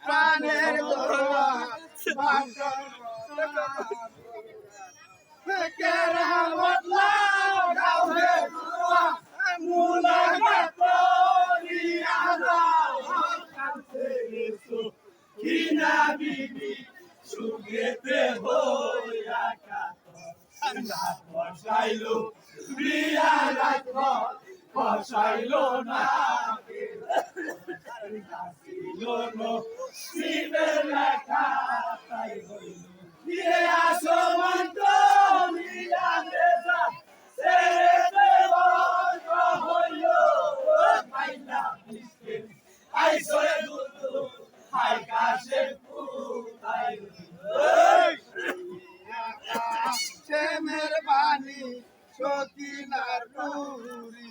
প্রাণের সুখেতে হইয়া বসাইলো বিয়া রাখো বসাইলো না ছিল saw লেখা তাই হইল ফিরে আসো মন্ত্র মিলা দেশা সেরে দেবন্ত হইল পাইলা মিষ্টি আইসরে দুলু হাই কাশে পুতাই সে মেহরবানি সকিনার নুরি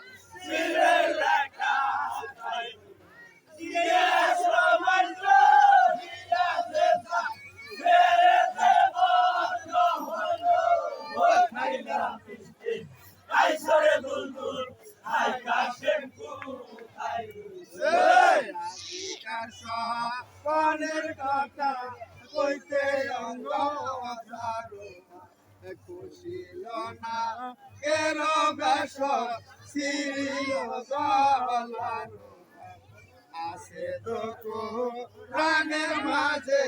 কনের কথা কইতে অঙ্গ খুশিল না কেন বেশ আছে দুঃখ প্রাণের মাঝে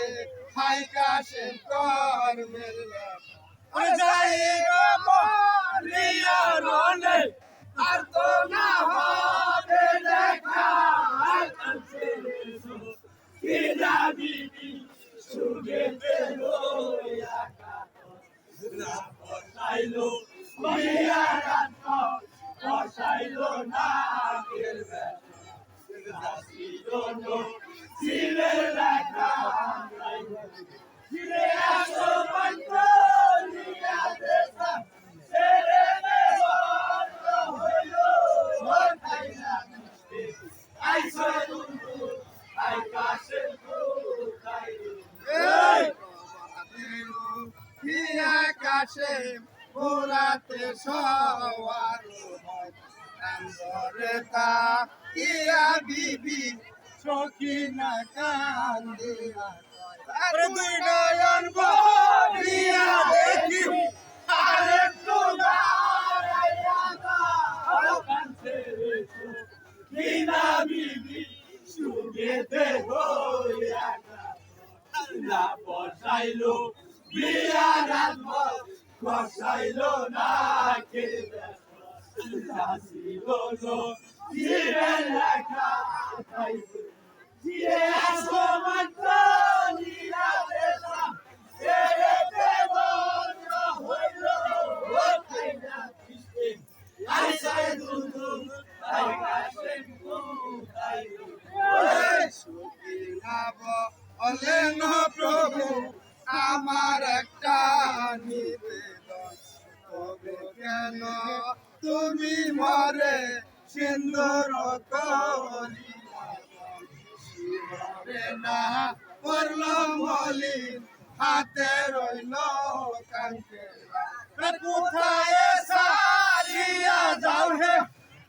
হাই কাশে কর যাই রনে আর তো না হবে দেখা কাছে কিনা বসাইলো না গেলবে ছিলেন লেখা ফিরে পুরাতে সওয়ার কান্দরে তা ইয়া কান্দিয়া আরে দুই নয়ন ভরিয়া দেখি। না বসাইলো বিয়া রাত বসাইলো না খেলবে আসিল ফিরে লেখা ফিরে আসো মাত্র নীলা দেশা ছেড়ে দেব হইল কৃষ্ণে আইসাই দুদু আই কাশে কুতাইলো সুখী লাভ অলেন প্রভু আমার একটা কেন তুমি মরে সিন্দুর না? পড়ল হাতে রইল কাঙ্কে কোথায় সারিয়া যাও হে?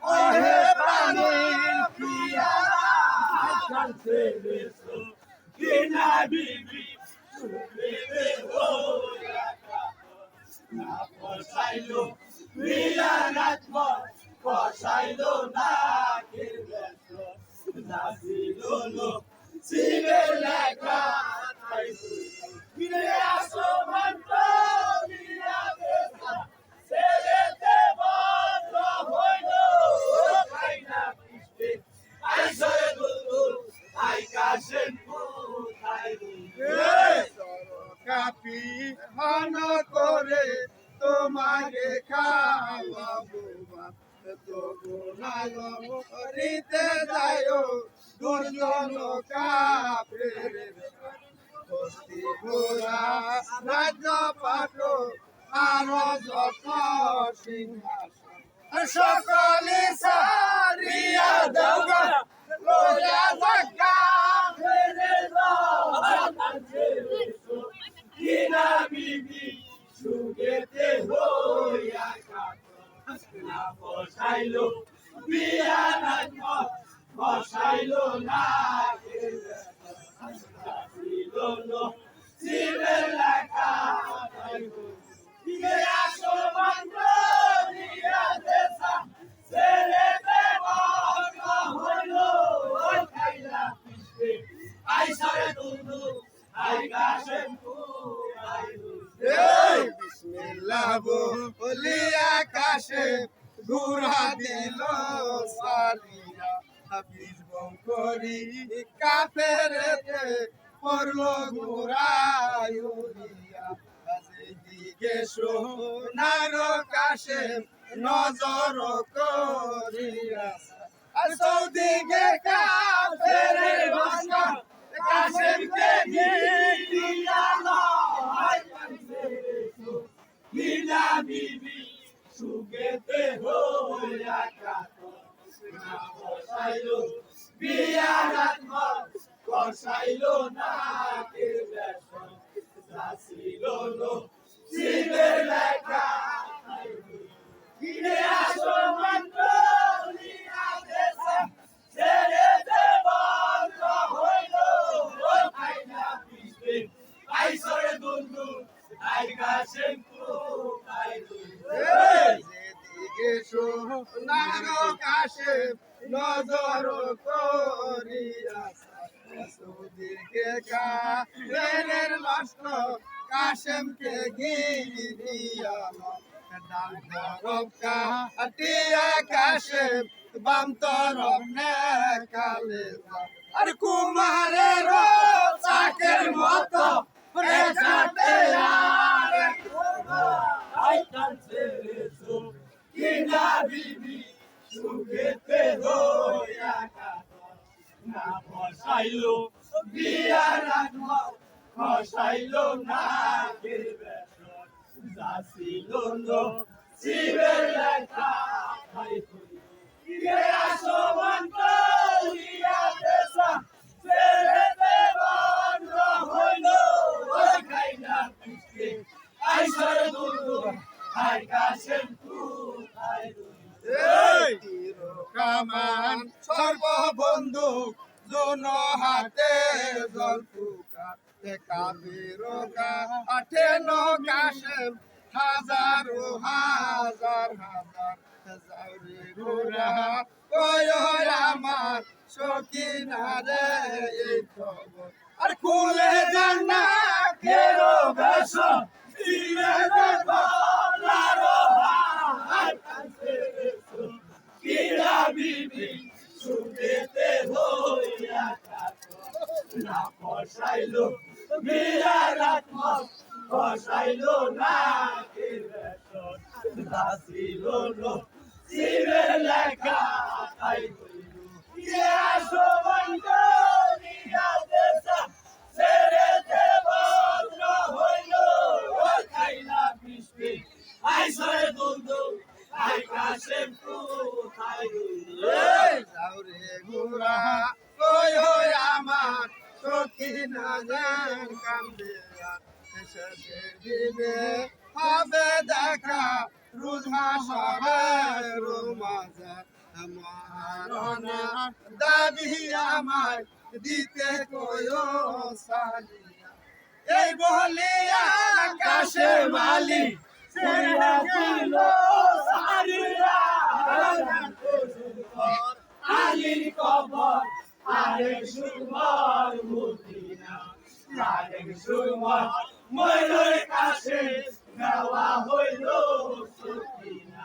ও হে প্রাণীর প্রিয়া কাছে কিনা বিবি সুখে হোয়া না বসাইলো মিয়া রাজম বসাইলো না নাচিলো লো শিবে লেখা ফিরে আসো মন্ত্র মিয়া বেসা তোমাকে খাওয়াবো যায় দুর্জন রাজ্য পাঠ আর যত সকলে সারিয়া দেওয়া লোয়া জাগা ফেরে কিনা বিবি সুগেতে হইয়া না বসাইলো বিয়া না বসাইলো না শিবের লেখা দিকে আসো মন্ত্র দিয়া দেশা ছেড়ে দেব হইল ওই খাইলা পিছে আই সারে দুন্দু আই কাশে বিসমিল্লাহ বলি আকাশে ঘুরা দিল সারিয়া হাফিজ করি কাফেরেতে পড়ল ঘুরাইয়া দিকে সোনার কাশে নজর করিয়া চৌদিকে কাফেরে ভাষা কাশেমকে গিয়া নয় বিনা বিবি সুগেতে হইয়া কাতো না বসাইলো বিয়া রাত্ম কষাইলো না কে বেশন দাসিল লো শিবের লেখা ফিরে আসো মন্ত্র লিয়া দেশা ছেড়ে দেব হইল ওই খাইনা পিছে আইসরে দুন্দু আই কাশেম যেদিকে সোনার কাশে নজর করিয়া দিকে কাশের নষ্ট কাশেমকে গিরিয়া কাশেম, বাম তরফ কালে আর কুমারের চাকের মতো কিনা বিবি সুখেতে হইয়া না বসাইলো বিয়া রাখব বসাইলো না গেবে যাসিল নো আসো মন্ত সকিনারে এই আর খুলে জানা কেরো বেশ দিলে দেব লারো হাত। কিরা বিবি সুখেতে হইয়া না বসাইলো বিয়া রাত্ম বসাইলো না কে বেশন। দাসিল লো শিবের লেখা তাই হইল কে আসো বন্ধ নিয়া দেশা ছেড়ে দেব হইল ওই খাইলা পিসপি আইসরে দুন্দু আই কাশেম তু তাই হইল যাওরে ঘোরা কই হই আমার সখী না জান কান্দে শেষে দিবে হবে দেখা রোজ মাসবে মারনা দাবি দিতে কয়ো এই বলিয়া আকাশে মালি ছেড়ে দিল আলীর কবর আরেক সুরমার মদিনা সুরমার ময়ূরের কাছে গাওয়া হইল সকিনা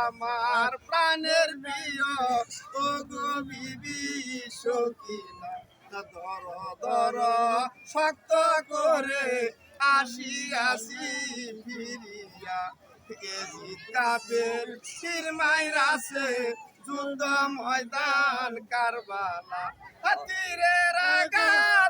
আমার প্রাণের প্রিয় ও গো বিবি দর শক্ত করে আসি আসি ফিরিয়া কেজি কাপের ফিরমাই রাসে যুদ্ধ ময়দান কারবালা তীরের আঘাত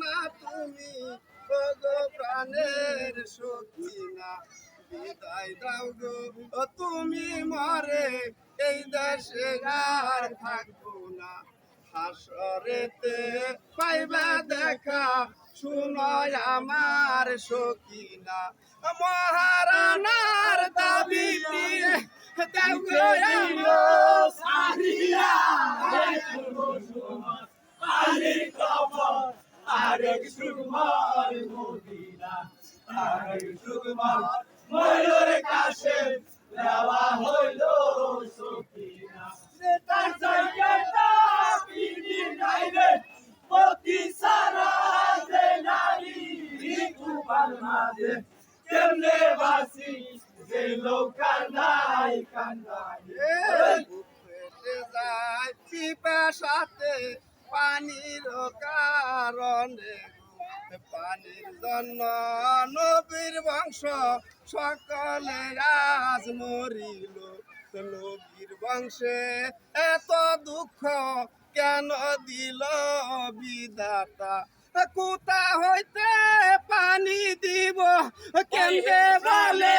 না তুমি প্রাণের বিদায় দাও তুমি মরে এই দেশে আর থাকব না হাসরেতে পাইবা দেখা শুনয় আমার সখিনা মহারানার দাবি আরেক সুরমার মদিনা আরেক সুরমার ময়ূর কাছে দেওয়া হইল সারা দে নারী কুপার মাঝে কেমনে বাসি যে লোকার নাই কান্দাই যায় পিপাসাতে পানির কারণে পানির জন্য নবীর বংশ সকলে আজ মরিল নবীর বংশে এত দুঃখ কেন দিল বিদাতা কুতা হইতে পানি দিব? কেন্দ্রে বলে?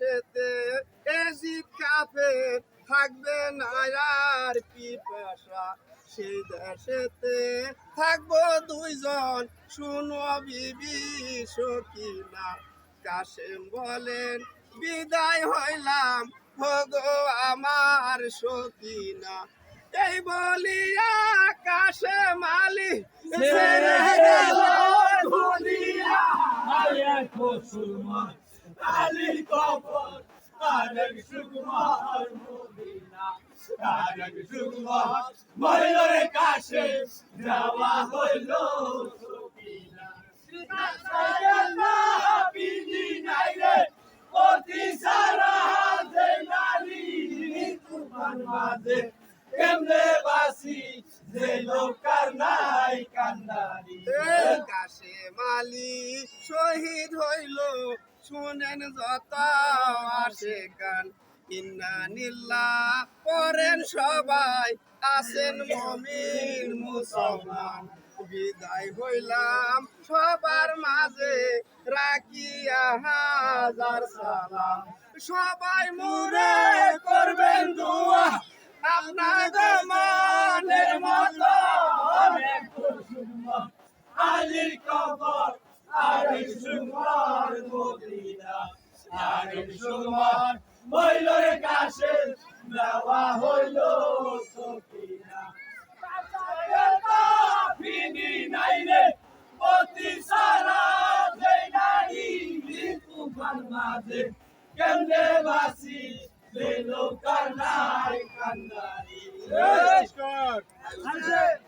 দেশেতে এজিদ কাফে থাকবে না আর পিপাসা সেই দেশেতে থাকব দুইজন শুনো বিবি সকিনা কাশেম বলেন বিদায় হইলাম হগো আমার সকিনা এই বলিয়া কাশে মালি ছেড়ে গেল দুনিয়া। আরেক সুরমার আলীর কবর আরেক সুরমার মদিনা আরেক সুরমার ময়ূর কাছে যাওয়া অতি সারা দে নারী কুরবান মাঝে বাসি যে লোকার নাই কান্দারি? কাশে মালি শহীদ হইল শুনেন যত আসে গান ইন্না নিল্লা পরেন সবাই। আছেন মমিন মুসলমান। বিদায় হইলাম সবার মাঝে, রাখিয়া হাজার সালাম। সবাই মুরে করবেন দোয়া, আপনার মনের মতো অনেক আলীর কবর আরেক সুন্দর মদিনা সুন্দর মইলর কাছে দেওয়া হইল সকিনা। ফিনি নাইলে পতি সারা যেই নারী তুফান মাঝে। কেমনে বাসি বেলো কান্নাই কান্নারি Answer.